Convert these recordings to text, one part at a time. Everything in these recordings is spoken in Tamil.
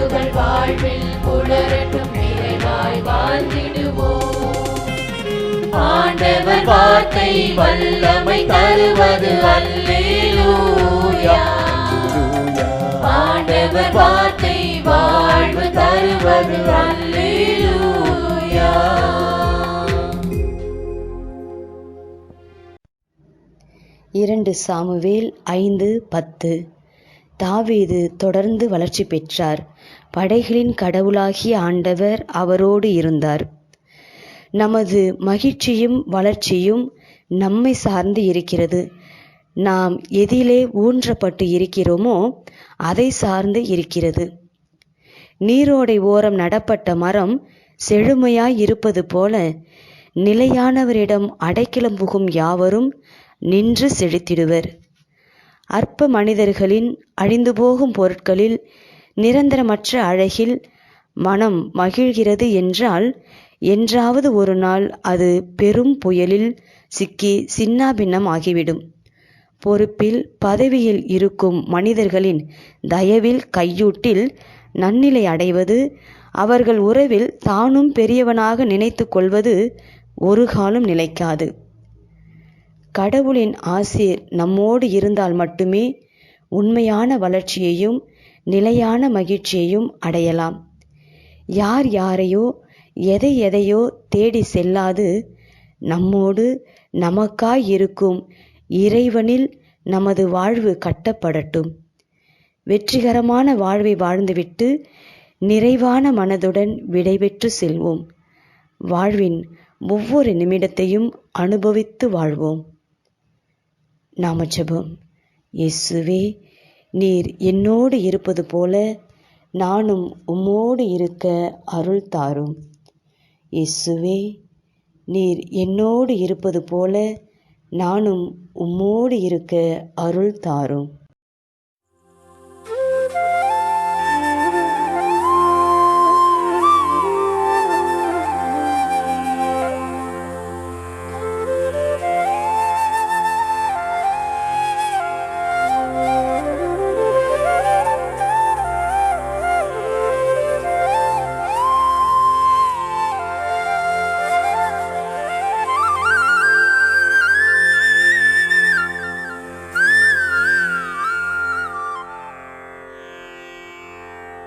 உணர்வுகள் வாழ்வில் புலரட்டும் நிறைவாய் வாழ்ந்திடுவோம். ஆண்டவர் வார்த்தை வல்லமை தருவது அல்லேலூயா. ஆண்டவர் வார்த்தை வாழ்வு தருவது அல்லேலூயா. இரண்டு சாமுவேல் ஐந்து பத்து. தாவீது தொடர்ந்து வளர்ச்சி பெற்றார். படைகளின் கடவுளாகிய ஆண்டவர் அவரோடு இருந்தார். நமது மகிழ்ச்சியும் வளர்ச்சியும் நம்மை சார்ந்து இருக்கிறது. நாம் எதிலே ஊன்றப்பட்டு இருக்கிறோமோ அதை சார்ந்து இருக்கிறது. நீரோடை ஓரம் நடப்பட்ட மரம் செழுமையாய் இருப்பது போல நிலையானவரிடம் அடைக்கலம் புகும் யாவரும் நின்று செழித்திடுவர். அற்ப மனிதர்களின் அழிந்து போகும் பொருட்களில் நிரந்தரமற்ற அழகில் மனம் மகிழ்கிறது என்றால் என்றாவது ஒரு நாள் அது பெரும் புயலில் சிக்கி சின்னாபின்னம் ஆகிவிடும். பொறுப்பில் பதவியில் இருக்கும் மனிதர்களின் தயவில் கையூட்டில் நன்னிலை அடைவது அவர்கள் உறவில் தானும் பெரியவனாக நினைத்து கொள்வது ஒரு காலம் நிலைக்காது. கடவுளின் ஆசீர் நம்மோடு இருந்தால் மட்டுமே உண்மையான வளர்ச்சியையும் நிலையான மகிழ்ச்சியையும் அடையலாம். யார் யாரையோ எதை எதையோ தேடி செல்லாது நம்மோடு நமக்காய் இருக்கும் இறைவனில் நமது வாழ்வு கட்டப்படட்டும். வெற்றிகரமான வாழ்வை வாழ்ந்துவிட்டு நிறைவான மனதுடன் விடைபெற்று செல்வோம். வாழ்வின் ஒவ்வொரு நிமிடத்தையும் அனுபவித்து வாழ்வோம். நாம ஜெபம். இயேசுவே நீர் என்னோடு இருப்பது போல நானும் உம்மோடு இருக்க அருள் தாரும். இயேசுவே நீர் என்னோடு இருப்பது போல நானும் உம்மோடு இருக்க அருள் தாரும்.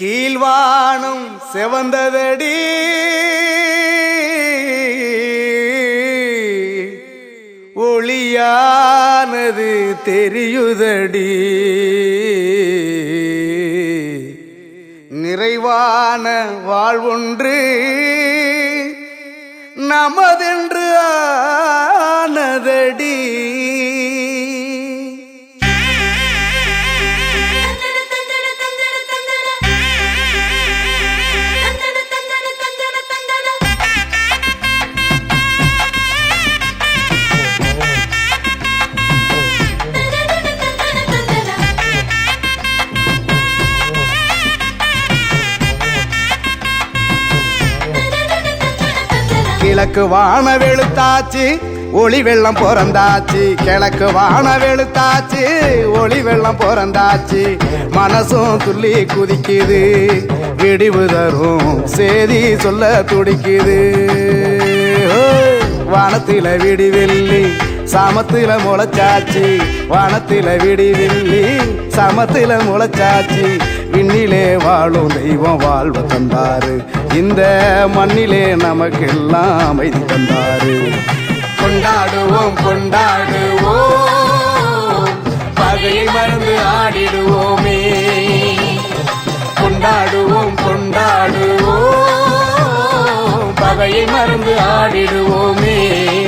கீழ்வானும் செவந்ததடி. ஒளியானது தெரியுதடி. நிறைவான வாழ்வொன்று நமதென்று ஆ கிழக்கு வான வெளுத்தாச்சு ஒளி வெள்ளம் பிறந்தாச்சு. கிழக்கு வான வெளுத்தாச்சு ஒளி வெள்ளம் பிறந்தாச்சு. மனசும் துள்ளி குதிக்குது விடிவு தரும் சேதி சொல்ல துடிக்குது. வானத்தில விடிவெள்ளி சமத்தில முளைச்சாச்சு. வானத்தில விடிவெள்ளி சமத்தில முளைச்சாச்சு. விண்ணிலே வாழும் தெய்வம் வாழ்வு தந்தாரு. இந்த மண்ணிலே நமக்கெல்லாம் அமைதி தந்தாரு. கொண்டாடுவோம் கொண்டாடுவோம். பகையை மறந்து ஆடிடுவோமே. கொண்டாடுவோம் கொண்டாடுவோம். பகையை மறந்து ஆடிடுவோமே.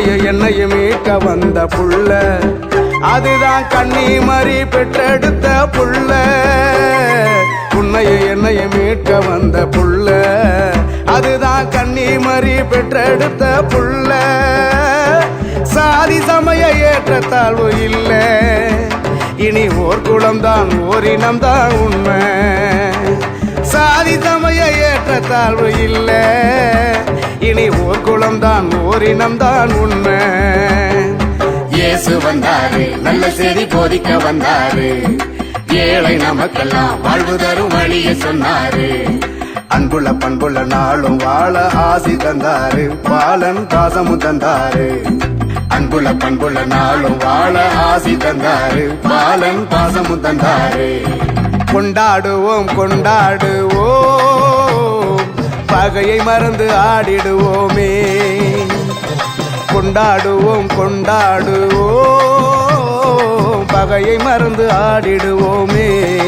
உன்னையும் என்னையும் மீட்க வந்த புள்ள. அதுதான் கண்ணி மறி பெற்றெடுத்த புள்ள. உன்னைய என்னையும் மீட்க வந்த புள்ள. அதுதான் கண்ணி மறி பெற்றெடுத்த புள்ள. சாதி சமய ஏற்றத்தாழ்வு இல்லை. இனி ஓர் குளம்தான் ஓரினம்தான் உண்மை. சாதி சமய ஏற்றத்தாழ்வு இல்லை. இனி ஓர் குளம்தான் ஓரினம்தான் உண்மை. இயேசு வந்தாரு நல்ல செய்தி போதிக்க வந்தாரு. ஏழை நமக்கெல்லாம் வாழ்வு தரும் வழியை சொன்னாரு. அன்புள்ள பண்புள்ள நாளும் வாழ ஆசி தந்தாரு பாலன் பாசமும் தந்தாரு. அன்புள்ள பண்புள்ள நாளும் வாழ ஆசி தந்தாரு பாலன் பாசமும் தந்தாரு. கொண்டாடுவோம் கொண்டாடுவோம். பகையை மறந்து ஆடிடுவோமே. கொண்டாடுவோம் கொண்டாடுவோம். பகையை மறந்து ஆடிடுவோமே.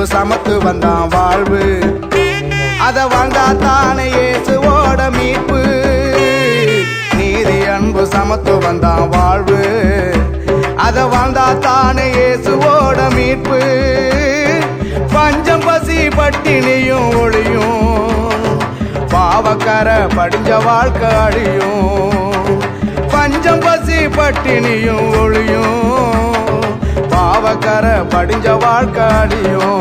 நீதி அன்பு சமத்து வந்தான் வாழ்வு. அத வாழ்ந்தா தானே இயேசுவோட மீட்பு. நீதி அன்பு சமத்து வந்தான் வாழ்வு. அத வாழ்ந்தா தானே இயேசுவோட மீட்பு. பஞ்சம் பசி பட்டினியும் ஒளியும் பாவக்கர படிஞ்ச வாழ்க்கை அழியும். பஞ்சம் பசி பட்டினியும் ஒளியும் பாவக்கர படிஞ்ச வாழ்க்கை அழியும்.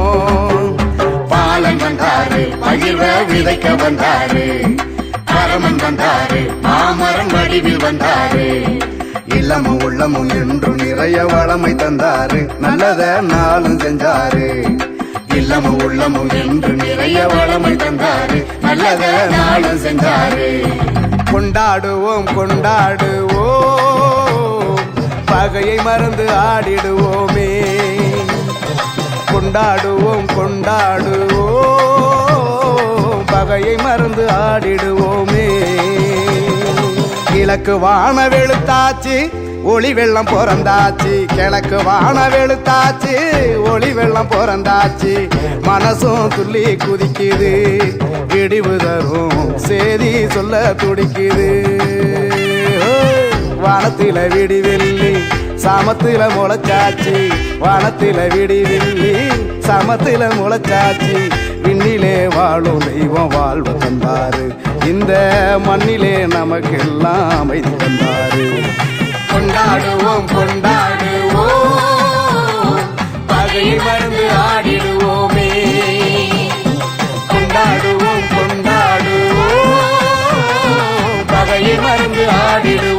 விதைக்க வந்தாரு. பரமன் வந்தாரு. மாமரம் வடிவில் வந்தாரு. இல்லமும் உள்ளமும் என்று நிறைய வளமை தந்தாரு. நல்லத நாளும் செஞ்சாரு. இல்லமும் உள்ளமும் என்று நிறைய வளமை தந்தாரு. நல்லத நாளும் செஞ்சாரு. கொண்டாடுவோம் கொண்டாடுவோம். பகையை மறந்து ஆடிடுவோமே. கொண்டாடுவோம் கொண்டாடுவோம். மறந்து ஆடிடுவோமே. கிழக்கு வான வெளுத்தாச்சு ஒளி வெள்ளம் பிறந்தாச்சு. கிழக்கு வான வெளுத்தாச்சு ஒளி வெள்ளம் பிறந்தாச்சு. மனசும் துள்ளி குதிக்குது விடிவு தரும் சேதி சொல்ல துடிக்குது. வானத்தில விடி வெள்ளி முளைச்சாச்சு. வானத்தில விடி வெள்ளி சமத்தில முளைச்சாச்சு. விண்ணிலே வாழும் தெய்வம் வாழ்வு தந்தாரு. இந்த மண்ணிலே நமக்கெல்லாம் அமைதி தந்தாரு. கொண்டாடுவோம் கொண்டாடுவோம். பகையை மறந்து ஆடிடுவோமே. கொண்டாடுவோம் கொண்டாடுவோம். பகையை மறந்து ஆடிடுவோம்.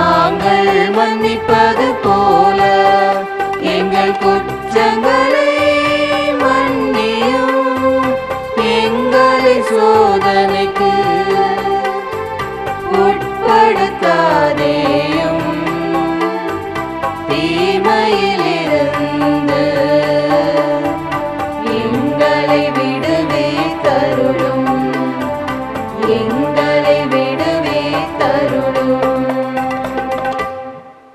நாங்கள்